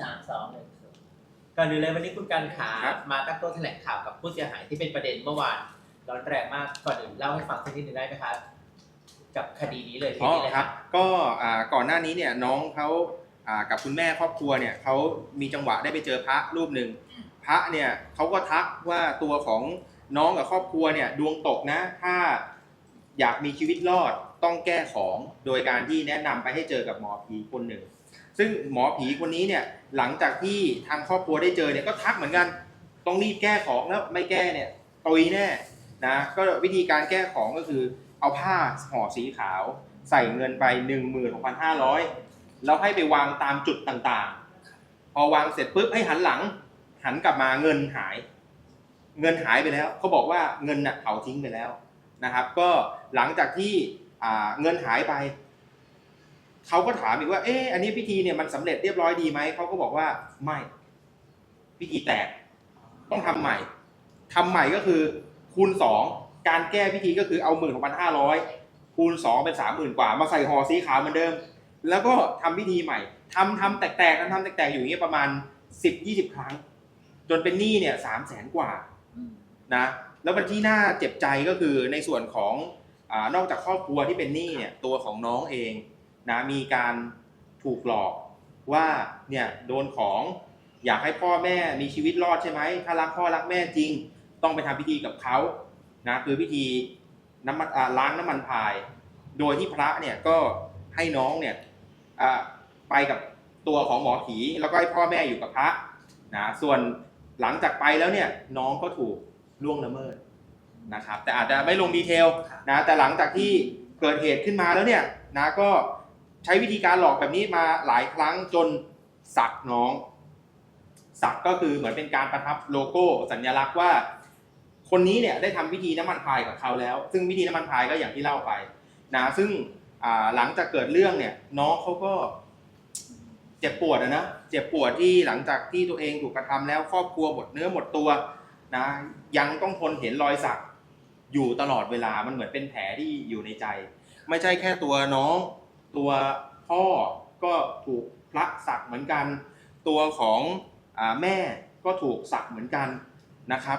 สามสองหนึ่งก่อนอื่นเลยวันนี้คุณการขาครับ มาตั้งโต๊ะแถลงข่าวกับผู้เสียหายที่เป็นประเด็นเมื่อวานร้อนแรงมากก่อนอื่นเล่าให้ฟังสักนิดหนึ่งได้ไหมครับกับคดีนี้เลยทีอ๋อนี้เลยครับ ก็อ่าก่อนหน้านี้เนี่ยน้องเขาอ่ากับคุณแม่ครอบครัวเนี่ยเขามีจังหวะได้ไปเจอพระรูปหนึ่งพระเนี่ยเขาก็ทักว่าตัวของน้องกับครอบครัวเนี่ยดวงตกนะ ถ้าอยากมีชีวิตรอดต้องแก้ของ โดยการที่แนะนำไปให้เจอกับหมอผีคนหนึ่ง ซึ่งหมอผีคนนี้เนี่ยหลังจากที่ทางครอบครัวได้เจอเนี่ยก็ทักเหมือนกันต้องรีบแก้ของแล้วไม่แก้เนี่ยตุยแน่นะก็วิธีการแก้ของก็คือเอาผ้าห่อสีขาวใส่เงินไป 16,500 แล้วให้ไปวางตามจุดต่างๆ พอวางเสร็จปุ๊บให้หันหลัง หันกลับมาเงินหาย เงินหายไปแล้วเขาบอกว่าเงินน่ะเผาทิ้งไปแล้วนะครับ ก็หลังจากที่เงินหายไป เขาก็ถามอีกว่าเอ๊ะอันนี้พิธีเนี่ยมันสำเร็จเรียบร้อยดีไหมเขาก็บอกว่าไม่ พิธีแตก ต้องทำใหม่ทำใหม่ก็คือ คูณสองการแก้พิธีก็คือเอาหมื่นหกพันห้าร้อยคูณสองเป็นสามหมื่นกว่า มาใส่ห่อสีขาวเหมือนเดิม แล้วก็ทำพิธีใหม่ทำทำแตกๆทำทำแตกๆอยู่อย่างเงี้ยประมาณสิบยี่สิบครั้ง จนเป็นหนี้เนี่ยสามแสนกว่านะแล้วมันที่น่าเจ็บใจก็คือในส่วนของอานอกจากครอบครัวที่เป็นหนี้เนี่ยตัวของน้องเอง นะมีการถูกหลอกว่าเนี่ยโดนของอยากให้พ่อแม่มีชีวิตรอดใช่ไหมถ้ารักพ่อรักแม่จริง ต้องไปทำพิธีกับเขานะคือพิธีน้ำมันล้างน้ำมันพาย โดยที่พระเนี่ยก็ให้น้องเนี่ยไปกับตัวของหมอผีแล้วก็ให้พ่อแม่อยู่กับพระนะส่วนหลังจากไปแล้วเนี่ยน้องก็ถูกล่วงละเมิดนะครับ แต่อาจจะไม่ลงดีเทลนะแต่หลังจากที่เกิดเหตุขึ้นมาแล้วเนี่ยนะก็ ใช้วิธีการหลอกแบบนี้มาหลายครั้งจนสักน้อง สักก็คือเหมือนเป็นการประทับโลโก้สัญลักษณ์ว่า คนนี้เนี่ยได้ทำพิธีน้ำมันพายกับเขาแล้ว ซึ่งพิธีน้ำมันพายก็อย่างที่เล่าไปนะซึ่งหลังจากเกิดเรื่องเนี่ยน้องเขาก็เจ็บปวดนะเจ็บปวดที่หลังจากที่ตัวเองถูกกระทำแล้วครอบครัวหมดเนื้อหมดตัวนะยังต้องทนเห็นรอยสักอยู่ตลอดเวลามันเหมือนเป็นแผลที่อยู่ในใจ ไม่ใช่แค่ตัวน้อง ตัวพ่อก็ถูกพระสักเหมือนกัน ตัวของอาแม่ก็ถูกสักเหมือนกันนะครับ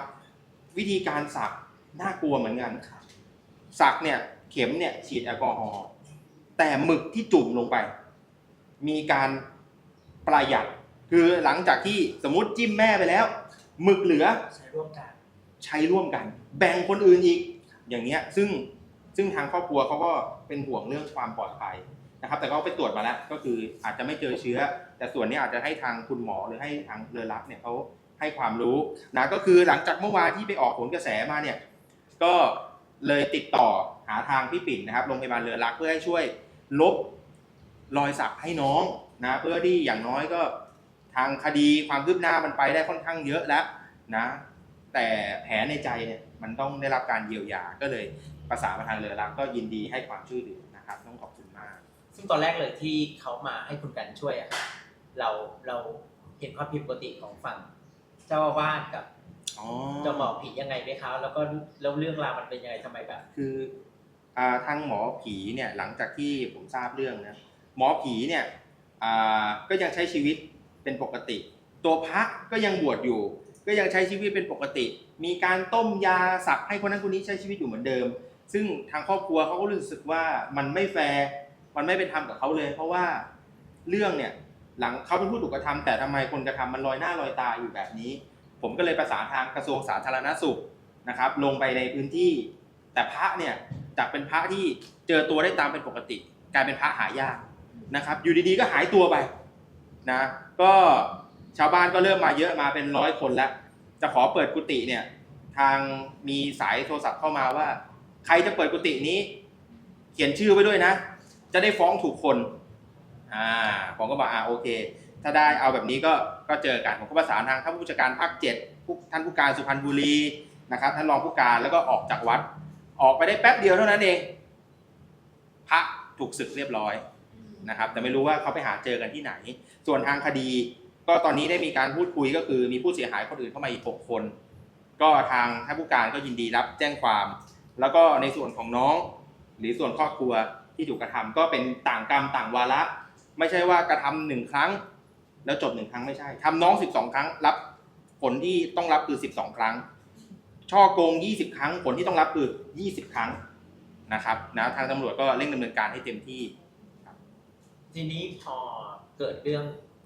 วิธีการสักน่ากลัวเหมือนกันสักเนี่ยเข็มเนี่ยฉีดแอลกอฮอล์แต่หมึกที่จุ่มลงไป มีการประหยัดคือหลังจากที่สมมติจิ้มแม่ไปแล้วหมึกเหลือใช้ร่วมกัน ใช้ร่วมกัน แบ่งคนอื่นอีก อย่างเงี้ยซึ่งซึ่งทางครอบครัวเขาก็เป็นห่วงเรื่องความปลอดภัย นะครับ แต่ก็ไปตรวจมาแล้ว ก็คืออาจจะไม่เจอเชื้อ แต่ส่วนนี้อาจจะให้ทางคุณหมอหรือให้ทางเรือรักเนี่ยเขาให้ความรู้นะก็คือหลังจากเมื่อวานที่ไปออกผลกระแสมาเนี่ยก็เลยติดต่อหาทางพี่ปิ่นนะครับโรงพยาบาลเรือรักเพื่อให้ช่วยลบรอยสักให้น้องนะเพื่อที่อย่างน้อยก็ทางคดีความคืบหน้ามันไปได้ค่อนข้างเยอะแล้วนะ แต่แผลในใจเนี่ยมันต้องได้รับการเยียวยาก็เลยประสานมาทางเรือรักก็ยินดีให้ความช่วยเหลือนะครับ ต้องขอบคุณมาก ซึ่งตอนแรกเลยที่เขามาให้คุณกันช่วยอะครับเราเราเห็นความผิดปกติของฝั่ง เจ้าอาวาสกับอ๋อเจ้าหมอผียังไงไหมครับแล้วก็แล้วเรื่องราวมันเป็นยังไงทำไมแบบคืออ่าทางหมอผีเนี่ยหลังจากที่ผมทราบเรื่องนะหมอผีเนี่ยอ่าก็ยังใช้ชีวิตเป็นปกติ ตัวพระก็ยังบวชอยู่ ก็ยังใช้ชีวิตเป็นปกติ มีการต้มยาสักให้คนนั้นคนนี้ใช้ชีวิตอยู่เหมือนเดิม ซึ่งทางครอบครัวเขาก็รู้สึกว่ามันไม่แฟร์ มันไม่เป็นธรรมกับเขาเลย เพราะว่าเรื่องเนี่ยหลังเขาเป็นผู้ถูกกระทำแต่ทำไมคนกระทำมันลอยหน้าลอยตาอยู่แบบนี้ ผมก็เลยประสานทางกระทรวงสาธารณสุขนะครับ ลงไปในพื้นที่ แต่พระเนี่ยจากเป็นพระที่เจอตัวได้ตามเป็นปกติ กลายเป็นพระหายากนะครับ อยู่ดีๆก็หายตัวไปนะก็ชาวบ้านก็เริ่มมาเยอะมาเป็นร้อยคนแล้ว จะขอเปิดกุฏิเนี่ยทางมีสายโทรศัพท์เข้ามาว่า ใครจะเปิดกุฏินี้ เขียนชื่อไว้ด้วยนะ จะได้ฟ้องถูกคนอ่าผมก็บอกอ่าโอเค ถ้าได้เอาแบบนี้ก็ก็เจอกันผมก็ประสานทางท่านผู้จัดการภาคเจ็ดท่านผู้การสุพรรณบุรีนะครับท่านรองผู้การแล้วก็ออกจากวัด ออกไปได้แป๊บเดียวเท่านั้นเองพระถูกศึกเรียบร้อยนะครับ แต่ไม่รู้ว่าเขาไปหาเจอกันที่ไหน ส่วนทางคดี ก็ตอนนี้ได้มีการพูดคุยก็คือมีผู้เสียหายคนอื่นเข้ามาอีก6คน ก็ทางท่านผู้การก็ยินดีรับแจ้งความ แล้วก็ในส่วนของน้อง หรือส่วนครอบครัว ที่ถูกกระทำก็เป็นต่างกรรมต่างวาระไม่ใช่ว่ากระทำหนึ่งครั้ง แล้วจบหนึ่งครั้งไม่ใช่ทำน้องสิบสองครั้ง รับผลที่ต้องรับคือสิบสองครั้ง ช่อโกงยี่สิบครั้ง ผลที่ต้องรับคือยี่สิบครั้งนะครับนะทางตำรวจก็เร่งดำเนินการให้เต็มที่ทีนี้พอเกิดเรื่อง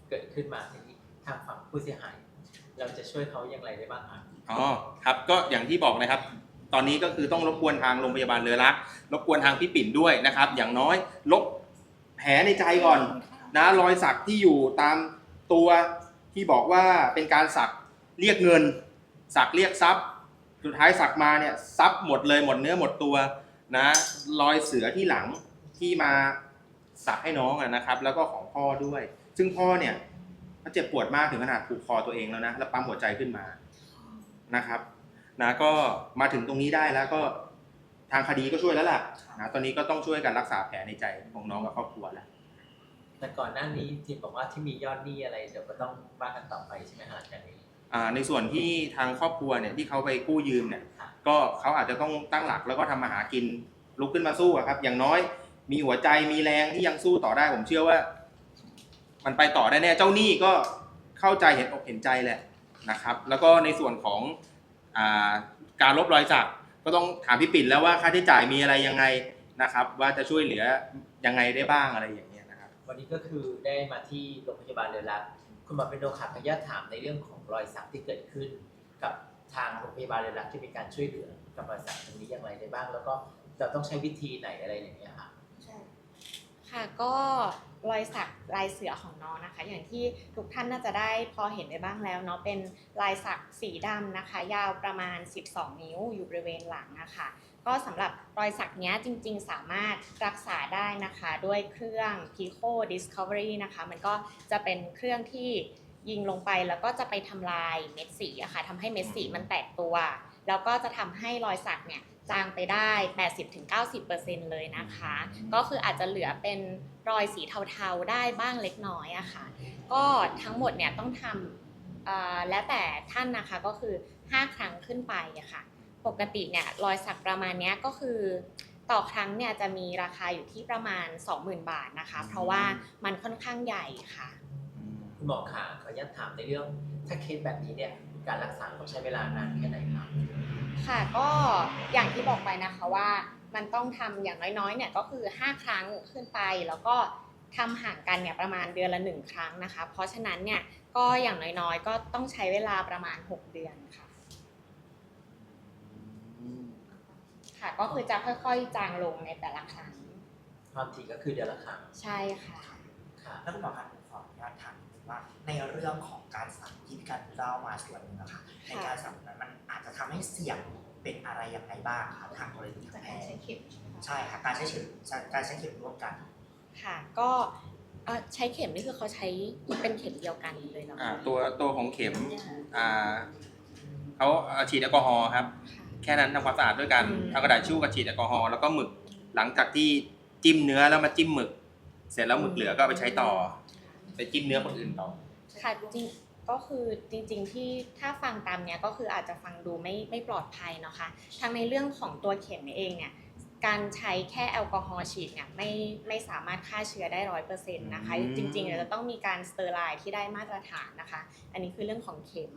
เกิดขึ้นมาทีนี้ทางฝั่งผู้เสียหาย เราจะช่วยเขาอย่างไรได้บ้างครับอ๋อครับก็อย่างที่บอกนะครับ ตอนนี้ก็คือต้องรบกวนทางโรงพยาบาลเรือรักรบกวนทางพี่ปิ่นด้วยนะครับ อย่างน้อยลบแผลในใจก่อนนะรอยสักที่อยู่ตามตัวที่บอกว่าเป็นการสักเรียกเงิน สักเรียกทรัพย์ สุดท้ายสักมาเนี่ยทรัพย์หมดเลยหมดเนื้อหมดตัวนะรอยเสือที่หลังที่มาสักให้น้องนะครับ แล้วก็ของพ่อด้วย ซึ่งพ่อเนี่ยเขาเจ็บปวดมากถึงขนาดผูกคอตัวเองแล้วนะแล้วปั๊มหัวใจขึ้นมานะครับ นะก็มาถึงตรงนี้ได้แล้วก็ทางคดีก็ช่วยแล้วล่ะนะตอนนี้ก็ต้องช่วยกันรักษาแผลในใจของน้องกับครอบครัวแล้วแต่ก่อนหน้านี้ที่บอกว่าที่มียอดหนี้อะไรเดี๋ยวก็ต้องว่ากันต่อไปใช่ไหมฮะหลังจากนี้อ่าในส่วนที่ทางครอบครัวเนี่ยที่เขาไปกู้ยืมเนี่ยค่ะก็เขาอาจจะต้องตั้งหลักแล้วก็ทำมาหากินลุกขึ้นมาสู้อะครับ อย่างน้อยมีหัวใจมีแรงที่ยังสู้ต่อได้ผมเชื่อว่า มันไปต่อได้แน่เจ้าหนี้ก็เข้าใจเห็นอกเห็นใจแหละนะครับ แล้วก็ในส่วนของอา การลบรอยสักก็ต้องถามพี่ปิ่นแล้วว่าค่าใช้จ่ายมีอะไรยังไงนะครับ ว่าจะช่วยเหลือยังไงได้บ้างอะไรอย่างเงี้ยนะครับ วันนี้ก็คือได้มาที่โรงพยาบาลเรือรักคุณหมอเป็นโดขับพยาถามในเรื่องของรอยสักที่เกิดขึ้น กับทางโรงพยาบาลเรือรักที่มีการช่วยเหลือกับรอยสักตรงนี้อย่างไรได้บ้าง แล้วก็เราต้องใช้วิธีไหนอะไรอย่างเงี้ยค่ะค่ะก็ รอยสักลายเสือของน้องนะคะ อย่างที่ทุกท่านน่าจะได้พอเห็นไปบ้างแล้วเนาะเป็นลายสักสีดำนะคะ ยาวประมาณ 12 นิ้วอยู่บริเวณหลังนะคะก็สำหรับรอยสักเนี้ยจริงๆ สามารถรักษาได้นะคะ ด้วยเครื่อง Pico Discovery นะคะ มันก็จะเป็นเครื่องที่ยิงลงไปแล้วก็จะไปทำลายเม็ดสีอะค่ะทำให้เม็ดสีมันแตกตัว แล้วก็จะทำให้รอยสักเนี่ย จางไปได้ 80-90%เลยนะคะ ก็คืออาจจะเหลือเป็นรอยสีเทาๆได้บ้างเล็กน้อยอะค่ะ ก็ทั้งหมดเนี่ยต้องทำเอ่อแล้วแต่ท่านนะคะก็คือ 5 ครั้งขึ้นไปอะค่ะ ปกติเนี่ยรอยสักประมาณเนี้ยก็คือต่อครั้งเนี่ยจะมีราคาอยู่ที่ประมาณ 20,000 บาทนะคะ เพราะว่ามันค่อนข้างใหญ่ค่ะคุณหมอขาขออนุญาตถามในเรื่องถ้าเคสแบบนี้เนี่ยการรักษาต้องใช้เวลานานแค่ไหนครับค่ะก็อย่างที่ บอกไปนะคะว่ามันต้องทำอย่างน้อยๆเนี่ยก็คือ 5 ครั้งขึ้นไปแล้วก็ทำห่างกันเนี่ยประมาณเดือนละ 1 ครั้งนะคะ เพราะฉะนั้นเนี่ยก็อย่างน้อยๆ ก็ต้องใช้เวลาประมาณ 6 เดือนค่ะค่ะก็คือจะค่อยๆ จางลงในแต่ละครั้งความถี่ก็คือเดือนละครั้งใช่ค่ะค่ะแล้วคุณหมอครับผมขออนุญาตถามนิดนึงว่า ในเรื่องของการสั่งที่พี่การเล่ามาส่วนหนึ่งนะคะในการสั่งนั้นมันอาจจะทำให้เสี่ยง เป็นอะไรยังไงบ้างคะทางกรณีทางแพทย์ใช่ค่ะการใช้เข็มการใช้เข็มร่วมกัน ค่ะ ก็เอ่อใช้เข็มนี่คือเขาใช้เป็นเข็มเดียวกันเลยเนาะอ่าตัวตัวของเข็มอ่าเขาเอาฉีดแอลกอฮอล์ครับ ค่ะ แค่นั้นทำความสะอาดด้วยกันอืม เอากระดาษชู่กับฉีดแอลกอฮอล์แล้วก็หมึกหลังจากที่จิ้มเนื้อแล้วมาจิ้มหมึก เสร็จแล้วหมึกเหลือก็เอาไปใช้ต่อ ไปจิ้มเนื้อคนอื่นต่อ ค่ะจริง ก็คือจริงๆที่ถ้าฟังตามเนี้ยก็คืออาจจะฟังดูไม่ไม่ปลอดภัยเนาะค่ะทั้งในเรื่องของตัวเข็มเองเนี่ยการใช้แค่แอลกอฮอล์ฉีดเนี่ยไม่ไม่สามารถฆ่าเชื้อได้ร้อยเปอร์เซ็นต์นะคะอืมจริงๆเนี่ยจะต้องมีการสเตอร์ไลน์ที่ได้มาตรฐานนะคะ อันนี้คือเรื่องของเข็ม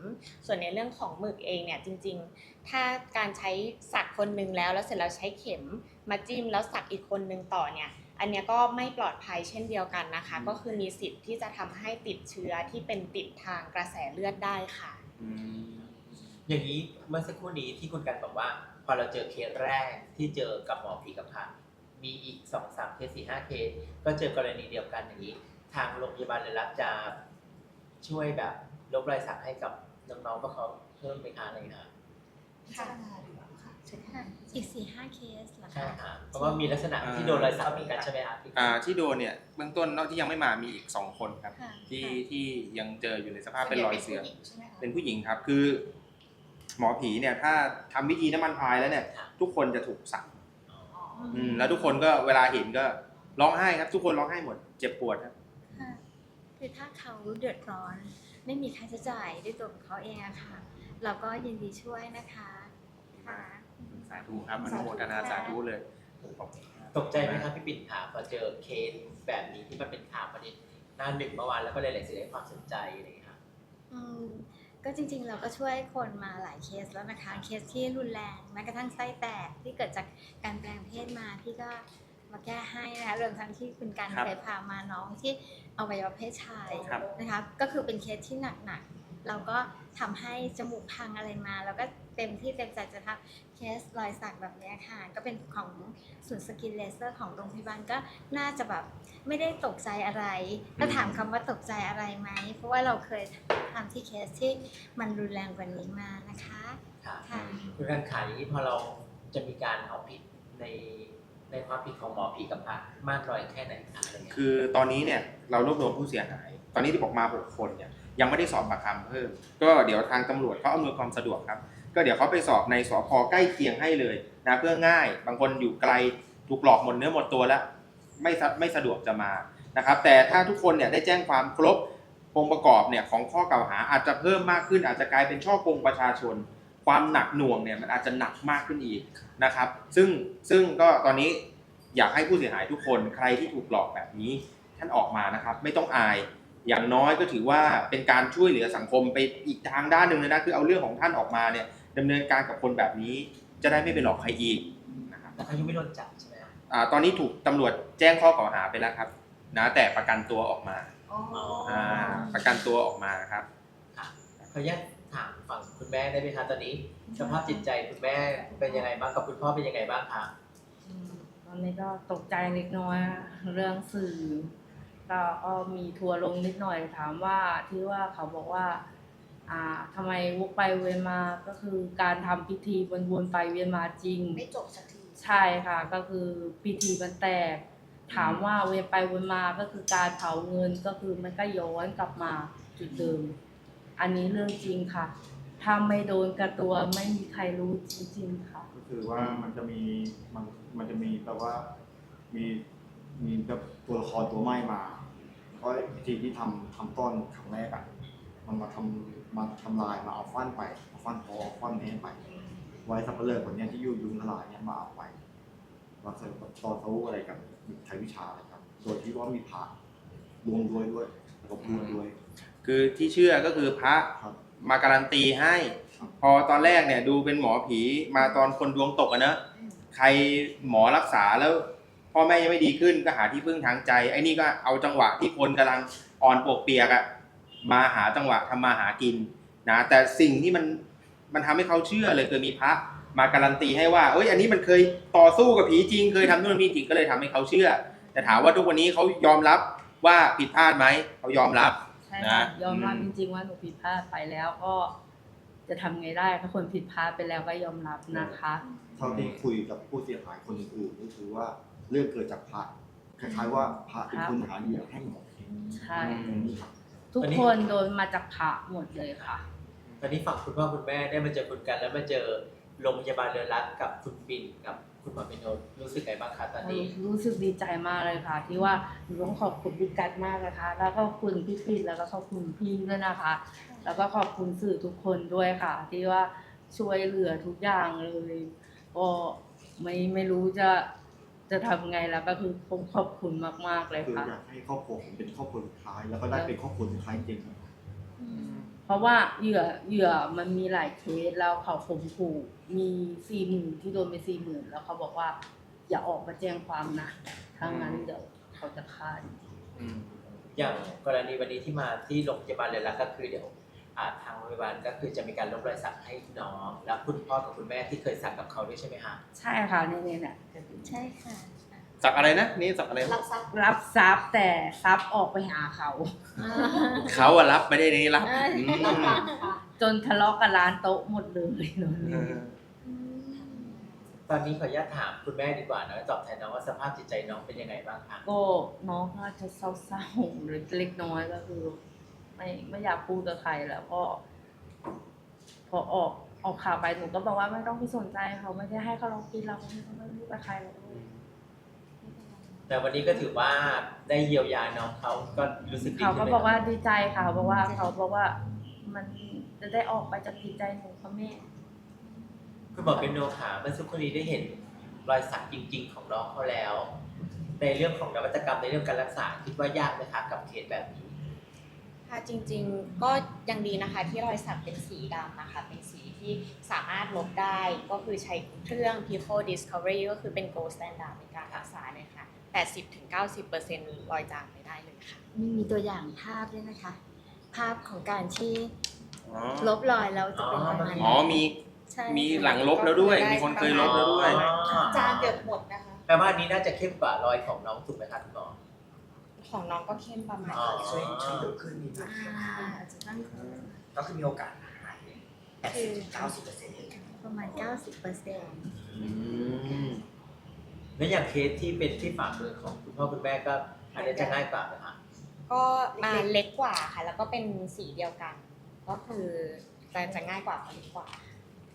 ส่วนในเรื่องของหมึกเองเนี่ยจริง ๆ ถ้าการใช้สักคนหนึงแล้วแล้วเสร็จแล้วใช้เข็มมาจิ้มแล้วสักอีกคนนึงต่อเนี่ย อันเนี้ยก็ไม่ปลอดภัยเช่นเดียวกันนะคะ ก็คือมีสิทธิ์ที่จะทำให้ติดเชื้อที่เป็นติดทางกระแสเลือดได้ค่ะอืมอย่างนี้เมื่อสักครู่นี้ที่คุณกันบอกว่า พอเราเจอเคสแรกที่เจอกับหมอผีกับพระมีอีกสองสามเคสสี่ห้าเคสก็เจอกรณีเดียวกันอย่างนี้ ทางโรงพยาบาลเลยรัฐจะช่วยแบบลบรอยสักให้กับน้องๆพวกเขาเพิ่มไหมคะอะไรอย่างเงี้ยค่ะ อีกสี่ห้าเคสเหรอใช่คะ ค่ะเพราะว่ามีลักษณะที่โดนรอยสักเหมือนกันใช่ไหมคะพี่อ่าที่โดนเนี่ยเบื้องต้นนอกที่ยังไม่มามีอีกสองคนครับ ค่ะ ที่ที่ยังเจออยู่ในสภาพเป็นรอยเสือใช่ไหมคะเป็นผู้หญิงครับคือ หมอผีเนี่ย ถ้าทำวิธีน้ำมันพรายแล้วเนี่ย ทุกคนจะถูกสักอืมแล้วทุกคนก็เวลาเห็นก็ร้องไห้ครับ ทุกคนร้องไห้หมด เจ็บปวดครับ ค่ะคือถ้าเขาเดือดร้อน ไม่มีค่าใช้จ่ายด้วยตัวของเขาเองอะค่ะ เราก็ยินดีช่วยนะคะค่ะ สาธุครับอนุโมทนาสาธุเลยขอบคุณครับ ตกใจไหมครับพี่ปิ่นขาพอเจอเคสแบบนี้ที่มันเป็นข่าวประเด็นหน้าหนึ่งเมื่อวานแล้วก็หลายๆสื่อให้ความสนใจอะไรอย่างเงี้ยครับอืมก็จริงๆ เราก็ช่วยคนมาหลายเคสแล้วนะคะ เคสที่รุนแรงแม้กระทั่งไส้แตกที่เกิดจากการแปลงเพศมาพี่ก็มาแก้ให้นะคะรวมทั้งที่คุณการครับเคยพามาน้องที่อวัยวะเพศชายครับ นะคะก็คือเป็นเคสที่หนักๆเราก็ทำให้จมูกพังอะไรมา แล้วก็ เต็มที่เต็มใจจะทำเคสรอยสักแบบเนี้ยค่ะก็เป็นของศูนย์สกินเลเซอร์ของโรงพยาบาลก็น่าจะแบบไม่ได้ตกใจอะไรถ้าถามคำว่าตกใจอะไรไหมเพราะว่าเราเคยทำที่เคสที่มันรุนแรงกว่านี้มานะคะค่ะค่ะคุณการขายอย่างนี้พอเราจะมีการเอาผิดในในความผิดของหมอผีกับพระมากน้อยแค่ไหนคะอะไรเงี้ยคือตอนนี้เนี่ยเรารวบรวมผู้เสียหาย ตอนนี้ที่บอกมา 6 คนเนี่ยยังไม่ได้สอบปากคำเพิ่ม ก็เดี๋ยวทางตำรวจเขาอำนวยความสะดวกครับ ก็เดี๋ยวเขาไปสอบในสพใกล้เคียงให้เลยนะเพื่อง่าย บางคนอยู่ไกลถูกหลอกหมดเนื้อหมดตัวแล้วไม่ไม่สะดวกจะมานะครับ แต่ถ้าทุกคนเนี่ยได้แจ้งความครบองค์ประกอบเนี่ยของข้อกล่าวหาอาจจะเพิ่มมากขึ้น อาจจะกลายเป็นช่อโกงประชาชน ความหนักหน่วงเนี่ยมันอาจจะหนักมากขึ้นอีกนะครับ ซึ่งซึ่งก็ตอนนี้อยากให้ผู้เสียหายทุกคนใครที่ถูกหลอกแบบนี้ท่านออกมานะครับ ไม่ต้องอายอย่างน้อยก็ถือว่าเป็นการช่วยเหลือสังคมไปอีกทางด้านหนึ่งเลยนะคือเอาเรื่องของท่านออกมาเนี่ย ดำเนินการกับคนแบบนี้ จะได้ไม่ไปหลอกใครอีกนะครับแต่เขายังไม่โดนจับใช่ไหมครับอ่าตอนนี้ถูกตำรวจแจ้งข้อกล่าวหาไปแล้วครับนะแต่ประกันตัวออกมาอ๋ออ่าประกันตัวออกมาครับค่ะขออนุญาตถามฝั่งคุณแม่ได้ไหมคะตอนนี้ สภาพจิตใจคุณแม่เป็นยังไงบ้างกับคุณพ่อเป็นยังไงบ้างคะอืมตอนนี้ก็ตกใจเล็กน้อยอะเรื่องสื่อก็ก็มีทัวร์ลงนิดหน่อยถามว่าที่ว่าเขาบอกว่า อ่าทำไมวกไปเวียนมาก็คือการทำพิธีวนๆไปเวียนมาจริง ไม่จบสักที ใช่ค่ะก็คือพิธีมันแตก ถามว่าเวียนไปเวียนมาก็คือการเผาเงินก็คือมันก็ย้อนกลับมาจุดเดิม อันนี้เรื่องจริงค่ะ ถ้าไม่โดนกับตัวไม่มีใครรู้จริงๆค่ะ ก็คือว่ามันจะมีมันมันจะมีแบบว่ามีมีแบบตัวละครตัวไม้มา ก็วิธีที่ทำทำต้นครั้งแรกอะมันมาทำ มาทำลายมาเอาฟันไปเอาฟันคอเอาฟันแม่ไป ไว้สับเปลือกคนเนี้ยที่อยู่ยุงทลายเนี่ยมาเอาไปมาใส่ต่อสู้อะไรกันใช้วิชาอะไรกันโดยที่ว่ามีพระรวมด้วยด้วยแล้วก็พูดด้วย คือที่เชื่อก็คือพระครับมาการันตีให้ พอตอนแรกเนี่ยดูเป็นหมอผีมาตอนคนดวงตกอะเนอะใครหมอรักษาแล้วพ่อแม่ยังไม่ดีขึ้นก็หาที่พึ่งทางใจไอ้นี่ก็เอาจังหวะที่คนกำลังอ่อนปวกเปียกอะ มาหาจังหวะทำมาหากินนะแต่สิ่งที่มันมันทำให้เขาเชื่อเลยคือมีพระมาการันตีให้ว่าเอ้ยอันนี้มันเคยต่อสู้กับผีจริง เคยทำนู่นนี่จริงก็เลยทำให้เขาเชื่อ แต่ถามว่าทุกวันนี้เขายอมรับว่าผิดพลาดไหมเขายอมรับใช่ค่ะนะยอมรับอืจมริงๆว่าหนูผิดพลาดไปแล้วก็จะทำไงได้ถ้าคนผิดพลาดไปแล้วก็ยอมรับนะคะเท่าที่คุยกับผู้เสียหายคนอื่นๆก็คือว่าเรื่องเกิดจากพระคล้ายๆว่าพระเป็นคนหาเหยื่อให้หมดใช่ตรงนี้ครับ ทุกคนโดนมาจากพระหมดเลยค่ะ ตอนนี้ฝั่งคุณพ่อคุณแม่ได้มาเจอคุณกัน แล้วมาเจอโรงพยาบาลเรือรักกับคุณปิ่นกับคุณหมอเป็นโนรู้สึกไงบ้างคะตอนนี้ รู้สึกดีใจมากเลยค่ะ ที่ว่าหนูต้องขอบคุณพี่กัดมากนะคะ แล้วก็ขอบคุณพี่ปิดแล้วก็ขอบคุณพี่ด้วยนะคะ แล้วก็ขอบคุณสื่อทุกคนด้วยค่ะ ที่ว่าช่วยเหลือทุกอย่างเลยก็ไม่ไม่รู้จะ จะทำไงแล้วก็คือผมขอบคุณมากๆเลยคือค่ะ อยากให้ครอบครัวผมเป็นครอบครัวสุดท้าย แล้วก็ได้เป็นครอบครัวสุดท้ายจริงๆเพราะว่าเหยื่อเหยื่อมันมีหลายเคสแล้วเขาข่มขู่มีสี่หมื่นที่โดนไปสี่หมื่นแล้วเขาบอกว่า อย่าออกมาแจ้งความนะถ้างั้นเดี๋ยวเขาจะฆ่าอืมอย่างกรณีวันนี้ที่มาที่โรงพยาบาลเรือรักก็คือเดี๋ยวอ่า ทางโรงพยาบาลก็คือจะมีการลบรอยสักให้น้อง แล้วคุณพ่อกับคุณแม่ที่เคยสักกับเขาด้วยใช่ไหมคะใช่ค่ะเนี่ยเนี่ยเนี่ยใช่ค่ะ สักอะไรนะ นี่สักอะไรนะรับทรัพย์รับทรัพย์แต่ทรัพย์ออกไปหาเขา เขาอะรับไม่ได้นี่รับอืมจนทะเลาะกับร้านโต๊ะหมดเลยเนอะเออตอนนี้ขออนุญาตถามคุณแม่ดีกว่านะตอบแทนน้องว่าสภาพจิตใจน้องเป็นยังไงบ้างคะก็น้องก็จะเศร้าๆหรือเล็กน้อยก็คือ ไม่ไม่อยากพูดกับใครแล้วก็ พอออกออกข่าวไปหนูก็บอกว่าไม่ต้องไปสนใจเขาไม่ได้ให้เขาลองกินเราไม่ต้องไปพูดกับใครหรอกลูกแต่วันนี้ก็ถือว่าได้เยียวยาน้องเขาก็รู้สึกดีเขาขึ้นก็เลยบอกว่านะดีใจค่ะเขาบอกว่าเขาบอกว่ามันจะได้ออกไปจากจิตใจหนูค่ะแม่ คุณหมอเป็นโนขาเมื่อสักครู่นี้ได้เห็นรอยสักจริง ๆ ของน้องเขาแล้ว ในเรื่องของนวัตกรรมในเรื่องการรักษาคิดว่ายากไหมคะกับเคสแบบนี้ ค่ะจริงๆก็ยังดีนะคะที่รอยสักเป็นสีดำนะคะเป็นสีที่สามารถลบได้ก็คือใช้เครื่อง People Discovery ก็คือเป็น gold standard ในการรักษาเลยค่ะ80-90%รอยจางไปได้เลยค่ะ มีมีตัวอย่างภาพด้วยนะคะ ภาพของการที่อ๋อลบรอยแล้วจะเป็นประมาณอ๋อมี ใช่มีหลังลบแล้วด้วย มีคนเคยลบแล้วด้วย จางเกือบหมดนะคะ แปลว่าอันนี้น่าจะเข้มกว่ารอยของน้องถูกไหมคะคุณหมอ ของน้องก็เข้มประมาณอ๋อช่วยช่วยยกขึ้นนิดนึงอ่าอาจจะต้องก็คือมีโอกาสหายแปดสิบถึงเก้าสิบเปอร์เซ็นต์เลยประมาณ 90เปอร์เซ็นต์อืมแล้วอย่างเคสที่เป็นที่ฝ่ามือของคุณพ่อคุณแม่ก็อันนี้จะง่ายกว่าไหมคะก็มาเล็กกว่าค่ะ แล้วก็เป็นสีเดียวกัน ก็คือจะจะง่ายกว่าเล็กกว่า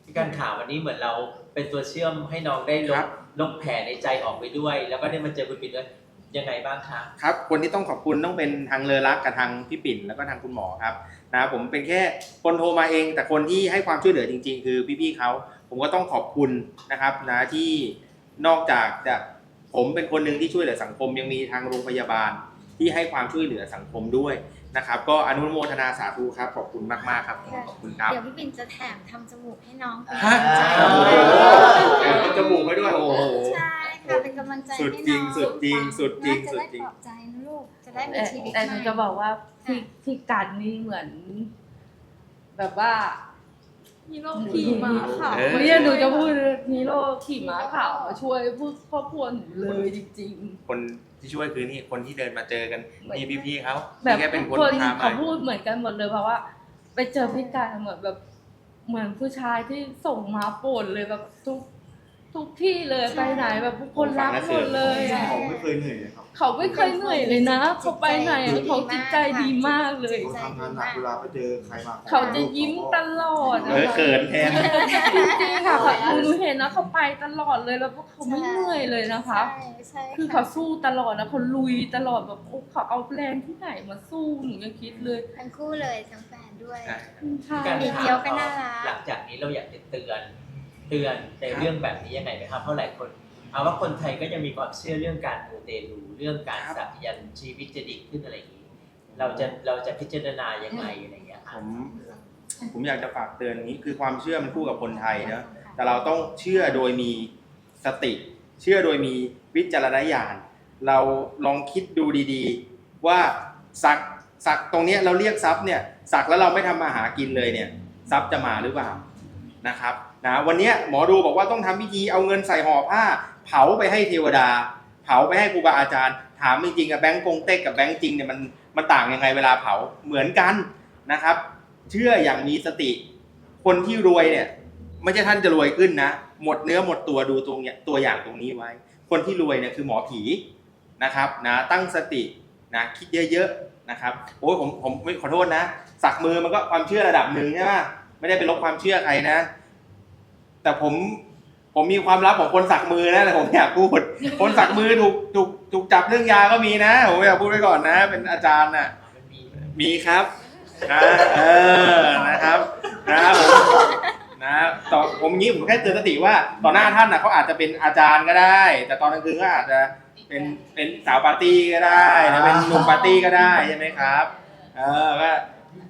ที่การข่าววันนี้เหมือนเราเป็นตัวเชื่อมให้น้องได้ลครับบลบแผลในใจออกไปด้วย แล้วก็ได้มาเจอคุณปิ่นด้วย ยังไงบ้างคะครับคนที่ต้องขอบคุณต้องเป็นทางเลอรักกับทางพี่ปิ่นแล้วก็ทางคุณหมอครับนะครับผมเป็นแค่คนโทรมาเอง แต่คนที่ให้ความช่วยเหลือจริง ๆ คือพี่ๆเขาผมก็ต้องขอบคุณนะครับนะที่นอกจากจะผมเป็นคนหนึ่งที่ช่วยเหลือสังคม ยังมีทางโรงพยาบาลที่ให้ความช่วยเหลือสังคมด้วยนะครับ ก็อนุโมทนาสาธุครับขอบคุณมากๆครับขอบคุณครับ เดี๋ยวพี่ปิ่นจะแถมทำจมูกให้น้องเป็นฮะกำลังใจโอ้โหให้แถมจมูกไว้ด้วยโอ้โหใช่ ค่ะเป็นกำลังใจสุดให้จริน้งองสุดจริงสุดจริงน่าสุจะดได้จริงปลอบใจนะลูก จะได้มีแต่ชีวิตแต่ใหหนูม่จะบอกว่าที่ที่กัดนี่เหมือน แบบว่าฮีโร่ขี่ม้าขาวเออไม่ใช่หนูจะพูดฮีโร่ขี่ม้าขาวมาช่วยพูดครอบครัวหนูเลยจริง คนที่ช่วยคือนี่คนที่เดินมาเจอกันนี่พี่ๆเขาๆ แบบนี่แค่เป็นทุคกนคนพาเขามาพูดเหมือนกันหมดเลยเพราะว่า ไปเจอพี่การเหมือนแบบ เหมือนผู้ชายที่ส่งมาโปรดเลยแบบทุก ทุกที่เลยไปไหนแบบทุกคนรักหมดเลยอะ เขาไม่เคยเหนื่อยเลยครับเขาไม่เคยเหนื่อยเลยนะเขาไปไหนอะเขาจิตใจดีมากเลย เขาทำงานหนักเวลาไปเจอใครมาเขาจะยิ้มตลอดเออเขินแทน จริงๆค่ะเขาหนูเห็นนะเขาไปตลอดเลยแล้วก็เขาไม่เหนื่อยเลยนะคะใช่ใช่คือเขาสู้ตลอดนะเขาลุยตลอดแบบโอ้เขาเอาแรงที่ไหนมาสู้หนูยังคิดเลยทั้งคู่เลยทั้งแฟนด้วย ใช่การมีเกี๊ยวก็น่ารัก หลังจากนี้เราอยากจะเตือน เตือนในเรื่องแบบนี้ยังไงไหมครับเพราะหลายคนเอาว่าคนไทยก็ยังมีความเชื่อเรื่องการมูเตลูเรื่องการครับสักยันต์ชีวิตจะดีขึ้นอะไรอย่างนี้ เราจะเราจะพิจารณายังไงอะไรอย่างเงี้ยคผรับมผมอยากจะฝากเตือนนี้คือความเชื่อมันคู่กับคนไทยนะแต่เราต้องเชื่อโดยมีสติ เชื่อโดยมีวิจารณญาณเราลองคิดดูดีๆ ว่าสักสักตรงเนี้ยเราเรียกทรัพย์เนี่ยสักแล้วเราไม่ทำมาหากินเลยเนี่ยทรัพย์จะมาหรือเปล่านะครับ นะวันนี้หมอดูบอกว่าต้องทำพิธีเอาเงินใส่ห่อผ้า เผาไปให้เทวดา เผาไปให้ครูบาอาจารย์ ถามจริงๆอะแบงก์กงเต็กกับแบงก์จริงเนี่ยมันมันต่างยังไงเวลาเผาเหมือนกันนะครับ เชื่ออย่างมีสติ คนที่รวยเนี่ยไม่ใช่ท่านจะรวยขึ้นนะ หมดเนื้อหมดตัวดูตรงเนี้ยตัวอย่างตรงนี้ไว้ คนที่รวยเนี่ยคือหมอผีนะครับนะตั้งสตินะคิดเยอะๆนะครับโอ้ยผมผมขอโทษนะ สักมือมันก็ความเชื่อระดับหนึ่งใช่ไหมไม่ได้ไปลบความเชื่อใครนะ แต่ผมผมมีความลับของคนสักมือนะแต่ผมไม่อยากพูด คนสักมือถูกถูกถูกจับเรื่องยาก็มีนะผมไม่อยากพูดไว้ก่อนนะ เป็นอาจารย์น่ะมันมีมีครับนะเออนะครับนะครับผมนะต่อผมงี้ผมแค่เตือนสติว่าต่อหน้าท่านนะเขาอาจจะเป็นอาจารย์ก็ได้ แต่ตอนกลางคืนก็อาจจะเป็นเป็นสาวปาร์ตี้ก็ได้นะเป็นหนุ่มปาร์ตี้ก็ได้ใช่ไหมครับ เออก็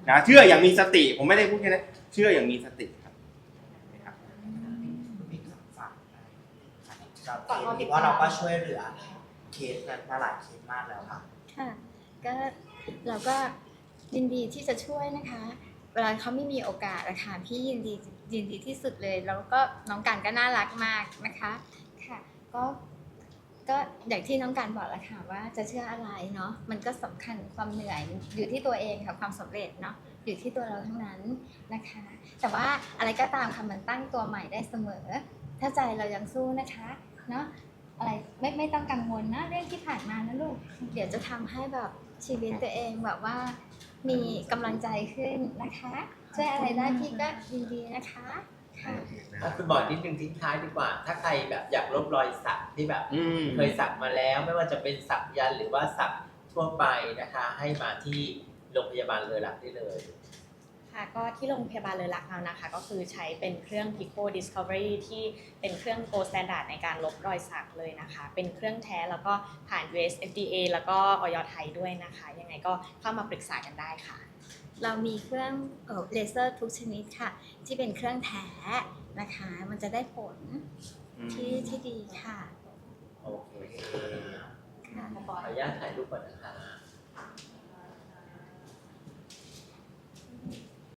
นะเชื่ออย่างมีสติ ผมไม่ได้พูดแค่นั้นเชื่ออย่างมีสติครับนะครับ พี่ฝาก ครับเคสเพราะเราก็ช่วยเหลือเคสมาหลายเคสมากแล้วค่ะค่ะก็เราก็ยินดีที่จะช่วยนะคะ เวลาเขาไม่มีโอกาสอะค่ะพี่ยินดียินดีที่สุดเลย แล้วก็น้องการก็น่ารักมากนะคะค่ะก็ก็อย่างที่น้องการบอกแหละค่ะว่าจะเชื่ออะไรเนาะมันก็สำคัญความเหนื่อยอยู่ที่ตัวเองค่ะความสำเร็จเนาะอยู่ที่ตัวเราทั้งนั้นนะคะ แต่ว่าอะไรก็ตามค่ะมันตั้งตัวใหม่ได้เสมอ ถ้าใจเรายังสู้นะคะ เนาะอะไรไม่ไม่ต้องกังวลนะเรื่องที่ผ่านมานะลูก เดี๋ยวจะทำให้แบบชีวิตตัวเองแบบว่า มีกำลังใจขึ้นนะคะ ช่วยอะไรได้พี่ก็ยินดีนะคะ ค่ะ อะคุณหมอนิดนึงทิ้งท้ายดีกว่า ถ้าใครแบบอยากลบรอยสักที่แบบ อืม เคยสักมาแล้วไม่ว่าจะเป็นสักยันต์หรือว่าสักทั่วไปนะคะ ให้มาที่โรงพยาบาลเลอหลักได้เลย ค่ะก็ที่โรงพยาบาลเลอรักเรานะคะ ก็คือใช้เป็นเครื่อง Pico Discovery ที่เป็นเครื่อง Gold Standard ในการลบรอยสักเลยนะคะ เป็นเครื่องแท้แล้วก็ผ่าน US FDA แล้วก็ออยไทยด้วยนะคะ ยังไงก็เข้ามาปรึกษากันได้ค่ะ เรามีเครื่องเอ่อเลเซอร์ทุกชนิดค่ะ ที่เป็นเครื่องแท้นะคะ มันจะได้ผลที่ที่ดีค่ะ โอเคค่ะขออนุญาตถ่ายรูปก่อนนะคะ